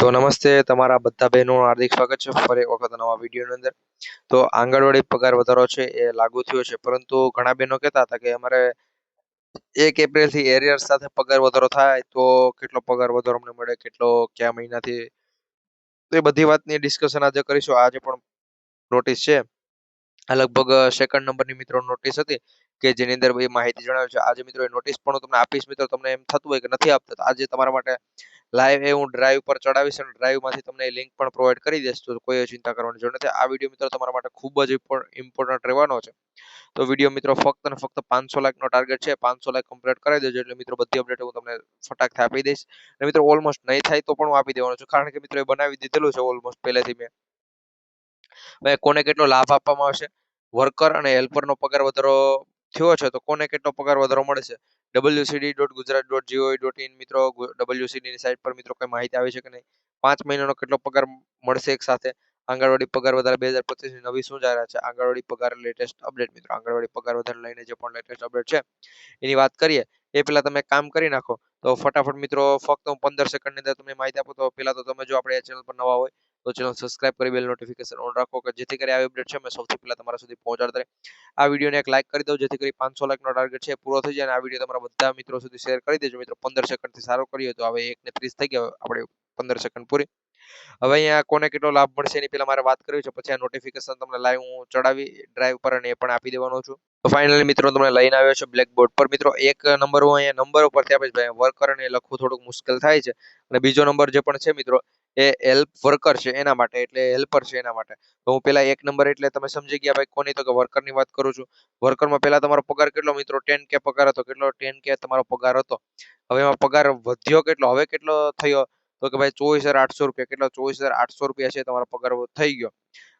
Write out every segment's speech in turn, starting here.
તો નમસ્તે, તમારા બધા બહેનોનું હાર્દિક સ્વાગત છે. ફરી એક વખત નવા વિડીયોની અંદર. તો આંગણવાડી પગાર વધારો છે એ લાગુ થયો છે. પરંતુ ઘણા બહેનો કહેતા હતા કે અમારે એક એપ્રિલથી એરિયર સાથે પગાર વધારો થાય તો કેટલો પગાર વધારો અમને મળે, કેટલો, કયા મહિનાથી? તો એ બધી વાતની ડિસ્કશન આજે કરીશું. આજે પણ નોટિસ છે. લગભગ સેકન્ડ નંબરની મિત્રો નોટિસ હતી. કે જેની અંદર એ માહિતી જણાવી છે. આજે મિત્રો એ નોટિસ પણ હું તમને આપીશ. મિત્રો, તમને એમ થતું હોય કે નથી આપતા, તો આજે તમારા માટે લાઈવ એ હું ડ્રાઈવ પર ચડાવીશ અને ડ્રાઈવમાંથી તમને એ લિંક પણ પ્રોવાઈડ કરી દઈશ. તો કોઈ ચિંતા કરવાની જરૂર નથી. આ વીડિયો મિત્રો તમારા માટે ખૂબ જ ઇમ્પોર્ટન્ટ રહેવાનો છે. તો વીડિયો મિત્રો ફક્ત અને ફક્ત પાંચસો લાખનો ટાર્ગેટ છે. પાંચસો લાખ કમ્પ્લીટ કરી દેજો એટલે મિત્રો બધી અપડેટ હું તમને ફટાકથી આપી દઈશ. અને મિત્રો ઓલમોસ્ટ નહીં થાય તો પણ હું આપી દેવાનો છું. કારણ કે મિત્રો એ બનાવી દીધેલું છે ઓલમોસ્ટ પહેલેથી મેં. કોને કેટલો લાભ આપવામાં આવશે? વર્કર અને હેલ્પરનો પગાર વધારો થયો છે, તો કોને કેટલો પગાર વધારો મળે છે? WCD dot Gujarat dot gov dot in મિત્રો ડબલ્યુસીડીની સાઇટ પર મિત્રો કઈ માહિતી આવી છે કે નહીં? પાંચ મહિનાનો કેટલો પગાર મળશે એક સાથે? આંગણવાડી પગાર વધારે બે હજાર પચીસની નવી શું જાહેરાત છે? આંગણવાડી પગાર લેટેસ્ટ અપડેટ મિત્રો, આંગણવાડી પગાર વધારે લઈને જે પણ લેટેસ્ટ અપડેટ છે, એની વાત કરીએ, એ પહેલા તમે કામ કરી નાખો. તો ફટાફટ મિત્રો, ફક્ત હું પંદર સેકન્ડની અંદર તમને માહિતી આપો, તો પહેલા તો તમે જો આપણે ચેનલ પર નવા હોય તો ચેનલ સબસ્ક્રાઇબ કરી બેલ નોટિફિકેશન ઓન રાખો કે જેથી કરી આવી અપડેટ છે. અમે સૌથી પહેલા તમારા સુધી પહોંચાડતા આ વિડીયોને એક લાઇક કરી દો, જેથી કરી પાંચસો લાઇકનો ટાર્ગેટ છે પૂરો થઈ જાય અને આ વીડિયો તમારા બધા મિત્રો સુધી શેર કરી દેજો. મિત્રો, પંદર સેકન્ડથી સારો કરીએ તો હવે એક ને ત્રીસ થઈ ગયા આપણે પંદર સેકન્ડ પૂરી. હવે અહીંયા કોને કેટલો લાભ મળશે એની પહેલા મારે વાત કરવી છે, પછી આ નોટિફિકેશન તમને લાઈવ હું ચડાવી ડ્રાઈવ પર અને એ પણ આપી દેવાનો છું. તો ફાઇનલી મિત્રો તમને લઈને આવ્યો છે બ્લેક બોર્ડ પર. મિત્રો, એક નંબર હું અહીંયા નંબર ઉપરથી આપીશ, ભાઈ વર્કર અને લખવું થોડુંક મુશ્કેલ થાય છે. અને બીજો નંબર જે પણ છે, મિત્રો એ હેલ્પ વર્કર છે એના માટે, એટલે હેલ્પર છે એના માટે. તો હું પેલા એક નંબર એટલે તમે સમજી ગયા ભાઈ કોની તો કે વર્કરની વાત કરું છું. વર્કરમાં પહેલા તમારો પગાર કેટલો મિત્રો? ટેન કે પગાર હતો. કેટલો? ટેન કે તમારો પગાર હતો. હવે એમાં પગાર વધ્યો કેટલો? હવે કેટલો થયો? તો કે ભાઈ ચોવીસ હજાર આઠસો રૂપિયા. કેટલો? ચોવીસ હજાર આઠસો રૂપિયા છે તમારો પગાર થઈ ગયો.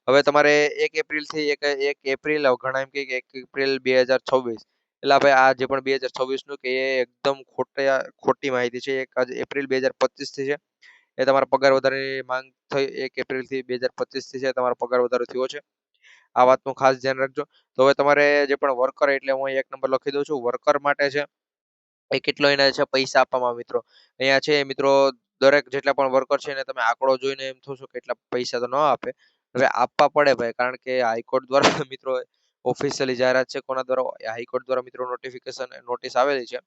હવે તમારે એક એપ્રિલથી એક એક એપ્રિલ ઘણા એમ કે એક એપ્રિલ બે હજાર છવ્વીસ. એટલે ભાઈ આ જે પણ બે હજાર છવ્વીસનું કે એ એકદમ ખોટા, ખોટી માહિતી છે. એક એપ્રિલ બે હજાર પચીસથી છે. એ તમારા પગાર વધારાની માંગ થઈ એક એપ્રિલથી બે હજાર પચીસથી છે તમારો પગાર વધારો થયો છે. આ વાતનું ખાસ ધ્યાન રાખજો. તો હવે તમારે જે પણ વર્કર એટલે હું એક નંબર લખી દઉં છું. વર્કર માટે છે એ કેટલો એના છે પૈસા આપવામાં મિત્રો? અહીંયા છે મિત્રો દરેક જેટલા પણ વર્કર છે એને તમે આંકડો જોઈને એમ થશો કે એટલા પૈસા તો ન આપે. હવે આપવા પડે ભાઈ, કારણ કે હાઈકોર્ટ દ્વારા મિત્રો ઓફિશિયલી જાહેરાત છે કોના દ્વારા? હાઈકોર્ટ દ્વારા મિત્રો નોટિફિકેશન નોટિસ આવેલી છે.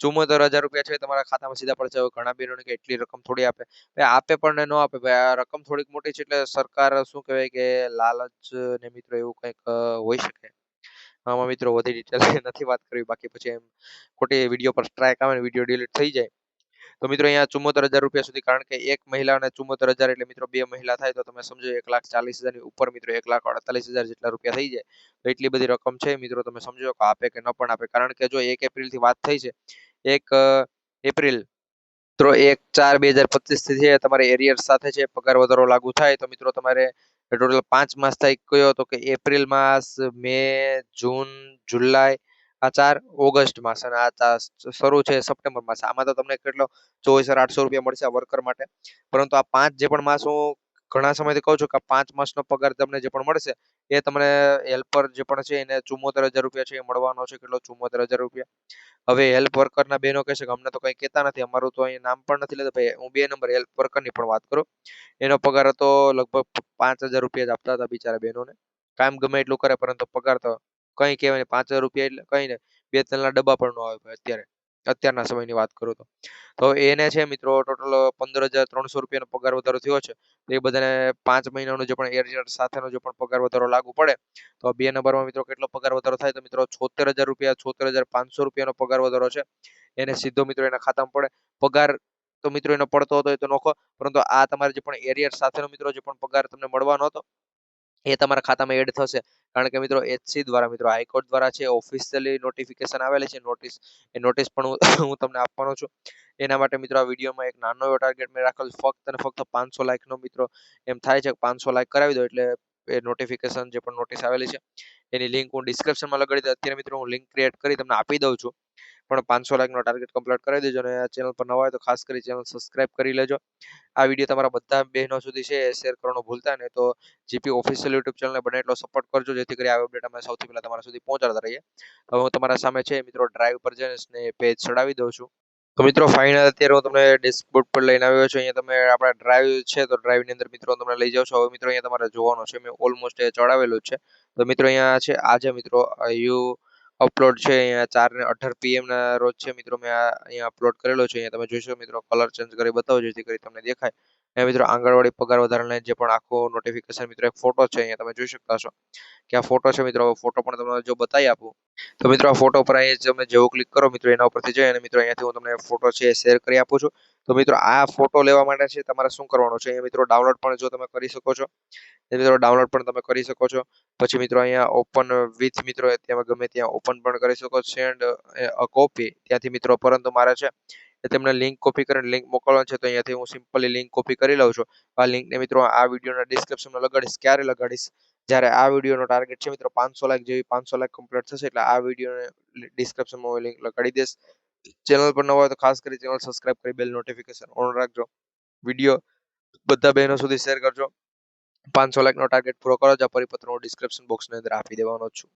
ચુમ્મોતેર હજાર રૂપિયા છે તમારા ખાતામાં સીધા પડશે. ઘણા બહેનોને કે એટલી રકમ થોડી આપે. આપે પણ ન આપે. ભાઈ, આ રકમ થોડીક મોટી છે એટલે સરકાર શું કહેવાય કે લાલચ ને મિત્રો એવું કંઈક હોઈ શકે. આમાં મિત્રો વધી ડિટેલ નથી વાત કરવી. બાકી પછી એમ ખોટી વીડિયો પર સ્ટ્રાઇક આવે ને વીડિયો ડિલીટ થઈ જાય. તો મિત્રો અહીંયા ચુમ્મોતેર હજાર રૂપિયા સુધી, કારણ કે એક મહિલાને ચુમ્મોતેર હજાર એટલે મિત્રો બે મહિલા થાય, તો તમે સમજો એક લાખ ચાલીસ હજારની ઉપર મિત્રો એક લાખ અડતાલીસ હજાર જેટલા રૂપિયા થઈ જાય. તો એટલી બધી રકમ છે મિત્રો, તમે સમજો કે આપે કે ન પણ આપે. કારણ કે જો એક એપ્રિલથી વાત થઈ છે, એક એપ્રિલ મિત્રો એક ચાર બે હજાર પચીસથી છે તમારે એરિયર સાથે છે પગાર વધારો લાગુ થાય, તો મિત્રો તમારે ટોટલ પાંચ માસ થાય કયો? તો કે એપ્રિલ માસ, મે, જૂન, જુલાઈ આ ચાર ઓગસ્ટ માસ અને આ શરૂ છે સપ્ટેમ્બર માસ આમાં તો તમને કેટલો ચોવીસ હજાર આઠસો રૂપિયા મળશે વર્કર માટે. પરંતુ આ પાંચ જે પણ માસ હું ઘણા સમયથી કહું છું કે પાંચ માસનો પગાર તમને જે પણ મળશે, એ તમને હેલ્પર જે પણ છે એને ચુમ્મોતેર હજાર રૂપિયા છે એ મળવાનો છે, કેટલો? ચુમ્મોતેર હજાર રૂપિયા. હવે હેલ્પ વર્કરના બહેનો કહેશે કે અમને તો કંઈ કહેતા નથી, અમારું તો અહીં નામ પણ નથી લેતા. ભાઈ, હું બે નંબર હેલ્પ વર્કરની પણ વાત કરું. એનો પગાર હતો લગભગ પાંચ હજાર રૂપિયા જ આપતા હતા બિચારા બહેનોને. કામ ગમે એટલું કરે, પરંતુ પગાર તો કંઈ કહેવાય નહીં, પાંચ હજાર રૂપિયા એટલે કંઈ નહીં, બે તેલના ડબ્બા પણ ન આવે અત્યારે, અત્યારના સમયની વાત કરું તો. તો એને છે મિત્રો ટોટલ પંદર હજાર ત્રણસો રૂપિયાનો પગાર વધારો થયો છે. તો એ બધાને પાંચ મહિનાનો જે પણ એરિયર સાથેનો જે પણ પગાર વધારો લાગુ પડે, તો બે નંબરમાં મિત્રો કેટલો પગાર વધારો થાય તો મિત્રો છોતેર હજાર રૂપિયા, છોતેર હજાર પાંચસો રૂપિયાનો પગાર વધારો છે. એને સીધો મિત્રો એના ખાતામાં પડે. પગાર તો મિત્રો એનો પડતો હતો એ તો નોખો, પરંતુ આ તમારે જે પણ એરિયર સાથેનો મિત્રો જે પણ પગાર તમને મળવાનો હતો એ તમારા ખાતામાં એડ થશે. કારણ કે મિત્રો એચસી દ્વારા મિત્રો હાઈકોર્ટ દ્વારા છે ઓફિશિયલી નોટિફિકેશન આવેલી છે નોટિસ એ નોટિસ પણ હું તમને આપવાનો છું. એના માટે મિત્રો, આ વિડીયોમાં એક નાનો એવો ટાર્ગેટ મેં રાખેલ, ફક્ત અને ફક્ત પાંચસો લાઇકનો મિત્રો, એમ થાય છે કે પાંચસો લાઇક કરાવી દો, એટલે એ નોટિફિકેશન જે પણ નોટિસ આવેલી છે, એની લિંક હું ડિસ્ક્રિપ્શનમાં લગાડી દઉં. અત્યારે મિત્રો, હું લિંક ક્રિએટ કરી તમને આપી દઉં છું. પણ પાંચસો લાખનો ટાર્ગેટ કમ્પ્લીટ કરી દેજો અને ચેનલ પર નવા હોય તો ખાસ કરી ચેનલ સબસ્ક્રાઇબ કરી લેજો. આ વીડિયો તમારા બધા બહેનો સુધી છે શેર કરવાનું ભૂલતા નહીં. તો જીપી ઓફિશિયલ યુટ્યુબ ચેનલને બને એટલો સપોર્ટ કરજો, જેથી કરી આ અપડેટ અમે સૌથી પહેલાં તમારા સુધી પહોંચાડતા રહીએ. હવે હું તમારા સામે છે મિત્રો ડ્રાઈવ પર જઈને પેજ ચડાવી દઉં છું. તો મિત્રો ફાઇનલ અત્યારે હું તમને ડેશબોર્ડ પર લઈને આવ્યો છું. અહીંયા તમે આપણા ડ્રાઈવ છે તો ડ્રાઈવની અંદર મિત્રો તમને લઈ જાઉં છું. હવે મિત્રો અહીંયા તમારે જોવાનો છે. મેં ઓલમોસ્ટ એ ચડાવેલું છે. તો મિત્રો અહીંયા છે આજે મિત્રો યુ અપલોડ છે અહીંયા ચાર ને અઢાર પીએમ ના રોજ છે મિત્રો. મેં આ અહીંયા અપલોડ કરેલો છે. અહીંયા તમે જોઈશો મિત્રો કલર ચેન્જ કરી બતાવો જેથી કરી તમને દેખાય. અહીંયા મિત્રો આંગણવાડી પગાર વધારાને જે પણ આખો નોટિફિકેશન મિત્રો એક ફોટો છે અહીંયા તમે જોઈ શકતા છો કે આ ફોટો છે મિત્રો ફોટો પણ તમને જો બતાવી આપું. તો મિત્રો આ ફોટો પર અહીંયા તમે જેવું ક્લિક કરો મિત્રો એના ઉપરથી જઈ અને મિત્રો અહીંયાથી હું તમને ફોટો છે એ શેર કરી આપું છું. તો મિત્રો આ ફોટો લેવા માટે છે તમારે શું કરવાનું છે? અહીંયા મિત્રો ડાઉનલોડ પણ જો તમે કરી શકો છો. એ મિત્રો ડાઉનલોડ પણ તમે કરી શકો છો. પછી મિત્રો અહીંયા ઓપન વિથ મિત્રો ત્યાં ગમે ત્યાં ઓપન પણ કરી શકો છો. સેન્ડ અ કોપી ત્યાંથી મિત્રો પરંતુ મારે છે એ તમને લિંક કોપી કરીને લિંક મોકલવાની છે, તો અહીંયાથી હું સિમ્પલી લિંક કોપી કરી લઉં છું. આ લિંકને મિત્રો આ વિડીયોના ડિસ્ક્રિપ્શનમાં લગાડીશ, ક્યારે લગાડીશ? જ્યારે આ વિડીયોનો ટાર્ગેટ છે મિત્રો પાંચસો લાખ જેવી, પાંચસો લાખ કમ્પ્લીટ થશે, એટલે આ વિડીયોને ડિસ્ક્રિપ્શનમાં હું લિંક લગાડી દઈશ. ચેનલ પર નવા હોય તો ખાસ કરી ચેનલ સબસ્ક્રાઇબ કરી બેલ નોટિફિકેશન ઓન રાખજો. વીડિયો બધા બહેનો સુધી શેર કરજો. પાંચસો લાખનો ટાર્ગેટ પૂરો કરો જ આ પરિપત્રનો ડિસ્ક્રિપ્શન બોક્સની અંદર આપી દેવાનો છું.